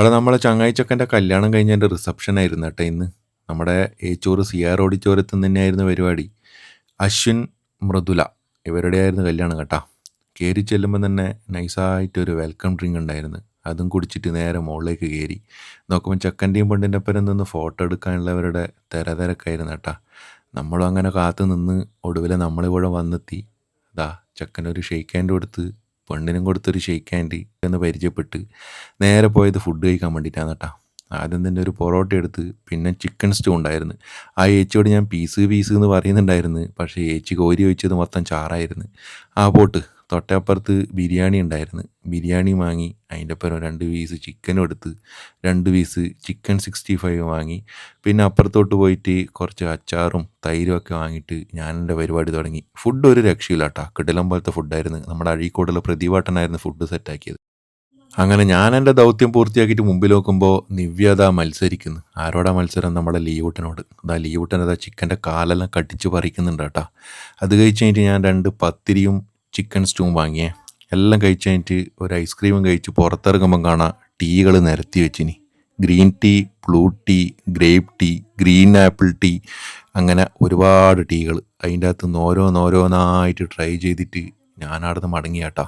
അവിടെ നമ്മളെ ചങ്ങായിച്ചക്കന്റെ കല്യാണം കഴിഞ്ഞതിന്റെ റിസപ്ഷൻ ആയിരുന്നു കേട്ടോ ഇന്ന്. നമ്മുടെ ഏച്ചൂർ സി ആർ ഓഡിറ്റോറിയത്തിൽ തന്നെയായിരുന്നു പരിപാടി. അശ്വിൻ മൃദുല ഇവരുടെ ആയിരുന്നു കല്യാണം കേട്ടോ. കയറി ചെല്ലുമ്പോൾ തന്നെ നൈസായിട്ടൊരു വെൽക്കം ഡ്രിങ്ക് ഉണ്ടായിരുന്നു. അതും കുടിച്ചിട്ട് നേരെ മുകളിലേക്ക് കയറി നോക്കുമ്പോൾ ചെക്കന്റെയും പെണ്ണിന്റെ ഒപ്പം നിന്ന് ഫോട്ടോ എടുക്കാനുള്ളവരുടെ തിര തിരക്കായിരുന്നു കേട്ടോ. നമ്മളും അങ്ങനെ കാത്തു നിന്ന് ഒടുവിൽ നമ്മളിവിടെ വന്നെത്തി. അതാ ചെക്കനൊരു ഷെയ്ക്ക് ഹാൻഡ് കൊടുത്ത് പെണ്ണിനും കൊടുത്തൊരു ഷെയ്ക്ക് ആൻഡി എന്ന് പരിചയപ്പെട്ട് നേരെ പോയത് ഫുഡ് കഴിക്കാൻ വേണ്ടിയിട്ടാണ് കേട്ടോ ആദ്യം തന്നെ ഒരു പൊറോട്ട എടുത്ത് പിന്നെ ചിക്കൻ സ്റ്റൂ ഉണ്ടായിരുന്നു. ആ ഏച്ചിയോട് ഞാൻ പീസ് പീസ് എന്ന് പറയുന്നുണ്ടായിരുന്നു. പക്ഷേ ഏച്ചി കോരി ഒഴിച്ചത് മൊത്തം ചാറായിരുന്നു. ആ പോട്ട്. തൊട്ടപ്പുറത്ത് ബിരിയാണി ഉണ്ടായിരുന്നു. ബിരിയാണി വാങ്ങി അതിന്റെ ഒപ്പം രണ്ട് പീസ് ചിക്കനും എടുത്ത് രണ്ട് പീസ് ചിക്കൻ സിക്സ്റ്റി ഫൈവ് വാങ്ങി. പിന്നെ അപ്പുറത്തോട്ട് പോയിട്ട് കുറച്ച് അച്ചാറും തൈരും ഒക്കെ വാങ്ങിയിട്ട് ഞാൻ എന്റെ പരിപാടി തുടങ്ങി. ഫുഡ് ഒരു രക്ഷയില്ല കേട്ടോ. കിടലം പോലത്തെ ഫുഡായിരുന്നു നമ്മുടെ അഴീക്കോടുള്ള പ്രതിഭാട്ടനായിരുന്നു ഫുഡ് സെറ്റാക്കിയത് അങ്ങനെ ഞാൻ എന്റെ ദൗത്യം പൂർത്തിയാക്കിയിട്ട് മുമ്പിൽ നോക്കുമ്പോൾ നിവ്യ അതാ മത്സരിക്കുന്നു. ആരോടാ മത്സരം? നമ്മുടെ ലീവൂട്ടനോട്. അതാ ലീവൂട്ടൻ അതാ ചിക്കന്റെ കാലെല്ലാം കടിച്ച് പറിക്കുന്നുണ്ട് കേട്ടോ. അത് കഴിച്ച് കഴിഞ്ഞിട്ട് ഞാൻ രണ്ട് പത്തിരിയും ചിക്കൻ സ്റ്റൂവും വാങ്ങിയേ. എല്ലാം കഴിച്ച് കഴിഞ്ഞിട്ട് ഒരു ഐസ്ക്രീമും കഴിച്ച് പുറത്തിറങ്ങുമ്പം കാണാം ടീകൾ നിരത്തി വെച്ചിനി. Green tea blue tea grape tea green apple tea അങ്ങനെ ഒരുപാട് ടീകൾ അതിന്റെ അകത്ത് നിന്ന് ഓരോന്നോരോന്നായിട്ട് ട്രൈ ചെയ്തിട്ട് നിന്ന് മടങ്ങിയാട്ടാ.